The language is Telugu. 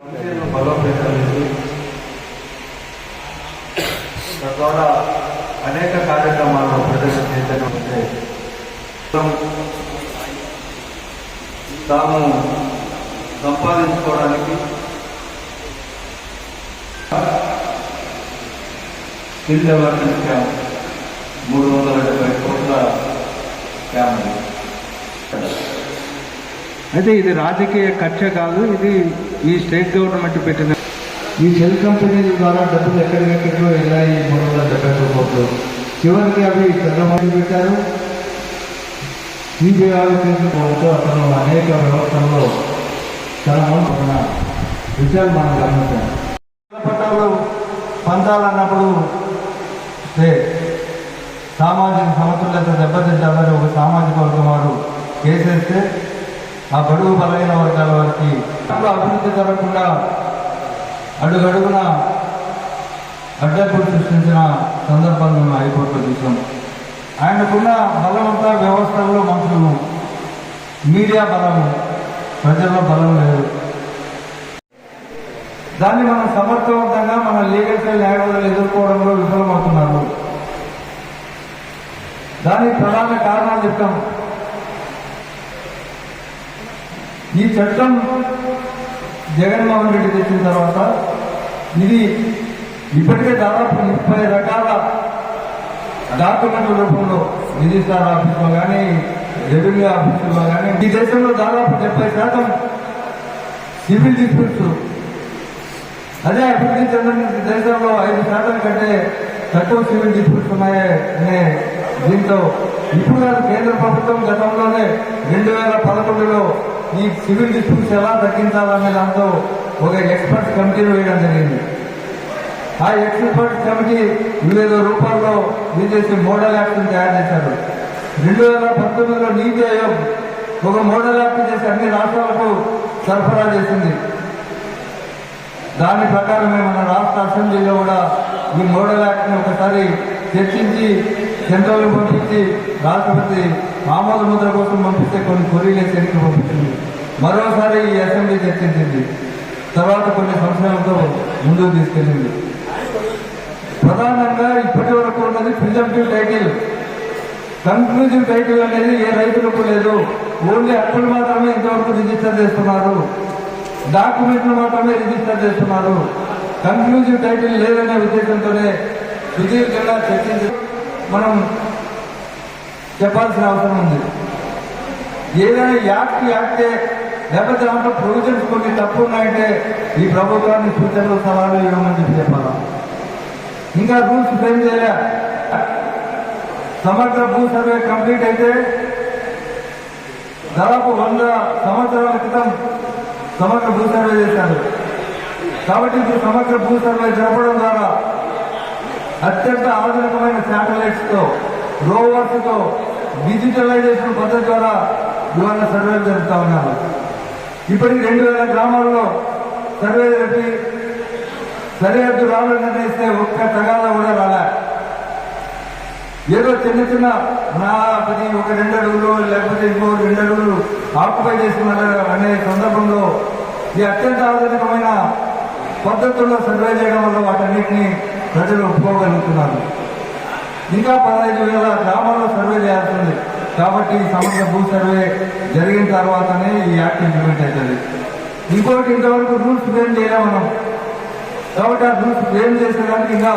కమిటీలను బలోపేతం తద్వారా అనేక కార్యక్రమాలను ప్రజలకు చైతన్యం ఉంటే తాము సంపాదించుకోవడానికి స్కిల్ డెవలప్మెంట్ క్యాంప్ మూడు వందల డెబ్బై కోట్ల క్యాంప్ అయితే ఇది రాజకీయ కక్ష కాదు ఇది ఈ స్టేట్ గవర్నమెంట్ పెట్టిన ఈ సెల్ కంపెనీల ద్వారా డబ్బులు ఎక్కడికెక్కడికో వెళ్ళాయి మూడు వందల డెబ్బై ఒక్క కోట్లు. చివరికి అవి చంద్రబాబు పెట్టారు. సిబిఐ తీసుకోవడంతో అతను అనేక వ్యవస్థల్లో తన మోసన విషయాలు మనం గమనించాం. పట్టాలు పంచాలన్నప్పుడు సే సామాజిక సమతుల్యత దెబ్బతింటాలని ఒక సామాజిక వర్గం వారు కేసేస్తే ఆ బడుగు బలైన వర్గాల వారికి అప్పుడు అభివృద్ధి జరగకుండా అడుగడుగున అడ్డంకులు సృష్టించిన సందర్భాలు మేము హైకోర్టులో చూసాం. ఆయనకున్న బలమంతా వ్యవస్థల్లో మనుషులు మీడియా బలము ప్రజల్లో బలం లేదు. దాన్ని మనం సమర్థవంతంగా మన లీగల్ సెల్ న్యాయవాదులు ఎదుర్కోవడంలో విఫలమవుతున్నారు. దానికి ప్రధాన కారణాలు చెప్తాము ఈ చట్టం జగన్మోహన్ రెడ్డి తెచ్చిన తర్వాత ఇది ఇప్పటికే దాదాపు ముప్పై రకాల డాక్యుమెంట్ల రూపంలో రిజిస్టార్ ఆఫీసులో కానీ రెవెన్యూ ఆఫీసులో కానీ ఈ దేశంలో దాదాపు డెబ్బై శాతం సివిల్ డిస్ప్యూట్స్. అదే అభివృద్ధి చెందిన దేశంలో ఐదు శాతం కంటే తక్కువ సివిల్ డిస్ప్యూట్స్ ఉన్నాయనే దీంతో ఇప్పుడు కాదు కేంద్ర ప్రభుత్వం గతంలోనే రెండు వేల పదకొండులో ఈ సివిల్ డిస్ప్యూట్స్ ఎలా తగ్గించాలనే దాంతో ఒక ఎక్స్పర్ట్ కమిటీని వేయడం జరిగింది. ఆ ఎక్స్పర్ట్ కమిటీ వివిధ రూపాల్లో చేసి మోడల్ యాక్ట్ని తయారు చేశారు. రెండు వేల పంతొమ్మిదిలో నీతి ఆయోగ్ ఒక మోడల్ యాక్ట్ చేసి అన్ని రాష్ట్రాలకు సరఫరా చేసింది. దాని ప్రకారమే మన రాష్ట్ర అసెంబ్లీలో కూడా ఈ మోడల్ యాక్ట్ని ఒకసారి చర్చించి సెంట్రల్ పంపించి రాష్ట్రపతి ఆమోద ముద్ర కోసం పంపిస్తే కొన్ని కొరీలే మరోసారి ఈ అసెంబ్లీ చర్చించింది తర్వాత కొన్ని సంవత్సరాలతో ముందుకు తీసుకెళ్ళింది. ప్రధానంగా ఇప్పటి వరకు ఉన్నది ప్రిజంటివ్ టైటిల్ కన్క్లూజివ్ టైటిల్ అనేది ఏ రైతులకు లేదు. ఓన్లీ అప్పులు మాత్రమే ఇంతవరకు రిజిస్టర్ చేస్తున్నారు. డాక్యుమెంట్లు మాత్రమే రిజిస్టర్ చేస్తున్నారు. కన్క్లూజివ్ టైటిల్ లేదనే ఉద్దేశంతోనే సుదీర్ఘంగా చర్చించి మనం చెప్పాల్సిన అవసరం ఉంది. ఏదైనా యాక్ట్ యాక్టే లేకపోతే దాంట్లో ప్రొవిజన్స్ కొన్ని తప్పు ఉన్నాయంటే ఈ ప్రభుత్వాన్ని సూచనలు సవాలు ఇవ్వమని చెప్పి చెప్పాలా? ఇంకా రూల్స్ ఫ్రేమ్ చేయలే? సమగ్ర భూ సర్వే కంప్లీట్ అయితే దాదాపు వంద సంవత్సరాల క్రితం సమగ్ర భూ సర్వే చేశారు. కాబట్టి ఇప్పుడు సమగ్ర భూ సర్వే జరపడం ద్వారా అత్యంత ఆధునికమైన శాటిలైట్స్తో రోవర్స్తో డిజిటలైజేషన్ పద్ధతి ద్వారా ఇవాళ సర్వేలు జరుపుతా ఉన్నారు. ఇప్పటికి రెండు వేల గ్రామాల్లో సర్వే జరిపి సరిహద్దు రాళ్ళు నిర్ణయిస్తే ఒక్క తగాదా కూడా రాలే. ఏదో చిన్న చిన్న నా పది ఒక రెండు అడుగులు లేకపోతే ఇంకో రెండు అడుగులు ఆక్యుపై చేసుకున్నారు అనే సందర్భంలో ఈ అత్యంత ఆధునికమైన పద్ధతుల్లో సర్వే చేయడం వల్ల వాటన్నిటిని ప్రజలు ఒప్పుకోగలుగుతున్నారు. ఇంకా పదహైదు వేల గ్రామాల్లో సర్వే చేయాల్సింది. కాబట్టి సమగ్ర భూ సర్వే జరిగిన తర్వాతనే ఈ యాక్ట్ ఇంప్లిమెంట్ అవుతుంది. ఇంకోటి ఇంతవరకు రూల్స్ ఫ్రేమ్ చేయలే మనం కాబట్టి ఆ రూల్స్ చేస్తే చేసేదానికి ఇంకా